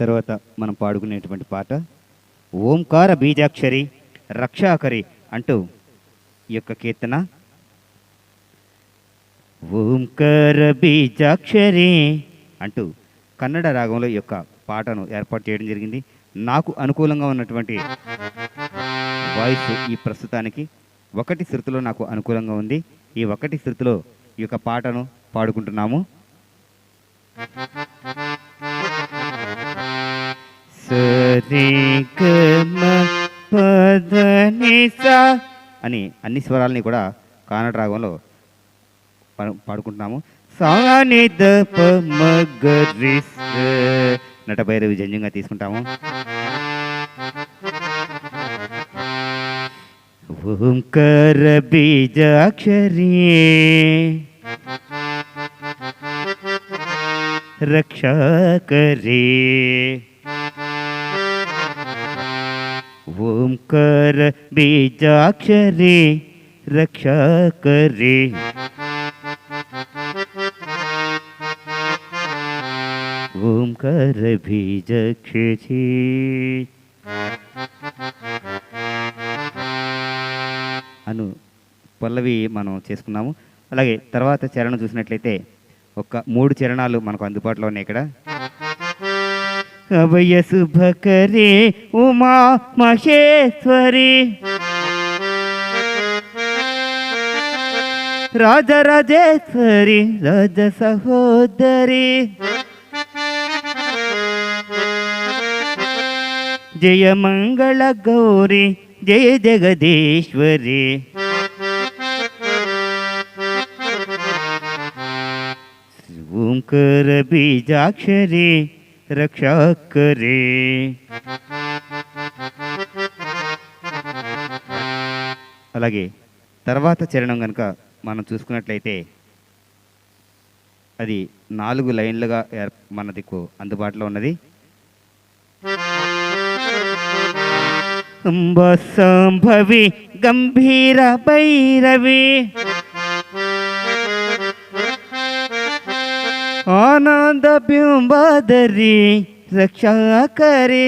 తర్వాత మనం పాడుకునేటువంటి పాట ఓంకార బీజాక్షరి రక్షాకరి అంటూ ఈ యొక్క కీర్తన. ఓంకార బీజాక్షరి అంటూ కన్నడ రాగంలో ఈ యొక్క పాటను ఏర్పాటు చేయడం జరిగింది. నాకు అనుకూలంగా ఉన్నటువంటి వాయిస్ ఈ ప్రస్తుతానికి ఒకటి శృతిలో నాకు అనుకూలంగా ఉంది. ఈ ఒకటి శృతిలో ఈ యొక్క పాటను పాడుకుంటున్నాము. అని అన్ని స్వరాలని కూడా కానడ రాగంలో పా- పాడుకుంటున్నాము సాని ద గ రి స. నట భైరవి జంజంగా తీసుకుంటాము ఓంకర బీజాక్షరి రక్షా करे ओंकार बीजाक्षरे रक्षा करे। ओंकार बीजाक्षरे అను పల్లవి మనం చేసుకున్నాము అలాగే తర్వాత చరణం చూసినట్లయితే ఒక మూడు చరణాలు మనకు అందుబాటులో ఉన్నాయి ఇక్కడ అభయ శుభకరి ఉమా మహేశ్వరి రాజరాజేశ్వరి రాజ సహోదరి జయ మంగళ గౌరి జయ జగదీశ్వరి ఓంకర బీజాక్షరి रक्षा करे। అలాగే తర్వాత చరణం కనుక మనం చూసుకున్నట్లయితే అది నాలుగు లైన్లుగా ఏర్- మనదికు అందుబాటులో ఉన్నది. అంబ సంభవి గంభీర భైరవి. आनंद बदरी रक्षा करे।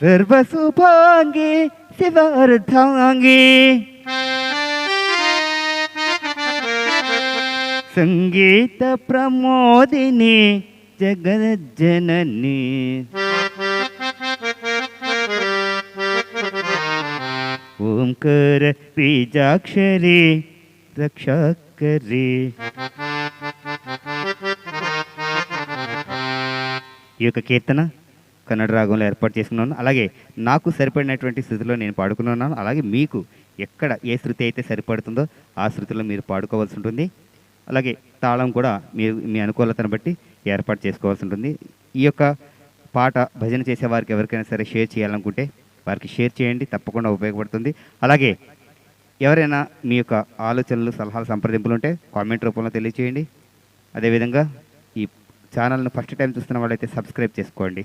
सर्व सुभागे शिवारे संगीत प्रमोदिनी जगत जननी। ओंकर बीजाक्षरी బీజాక్షరి రక్షాకరి. ఈ యొక్క కీర్తన కన్నడ రాగంలో ఏర్పాటు చేసుకున్నాను. అలాగే నాకు సరిపడినటువంటి స్థితిలో నేను పాడుకున్నాను. అలాగే మీకు ఎక్కడ ఏ శృతి అయితే సరిపడుతుందో ఆ శృతిలో మీరు పాడుకోవాల్సి ఉంటుంది. అలాగే తాళం కూడా మీరు మీ అనుకూలతను బట్టి ఏర్పాటు చేసుకోవాల్సి ఉంటుంది. ఈ యొక్క పాట భజన చేసే వారికి ఎవరికైనా సరే షేర్ చేయాలనుకుంటే వారికి షేర్ చేయండి. తప్పకుండా ఉపయోగపడుతుంది. అలాగే ఎవరైనా మీ యొక్క ఆలోచనలు సలహాలు సంప్రదింపులు ఉంటే కామెంట్ రూపంలో తెలియచేయండి. అదేవిధంగా ఈ ఛానల్ను ఫస్ట్ టైం చూస్తున్న వాళ్ళైతే సబ్స్క్రైబ్ చేసుకోండి.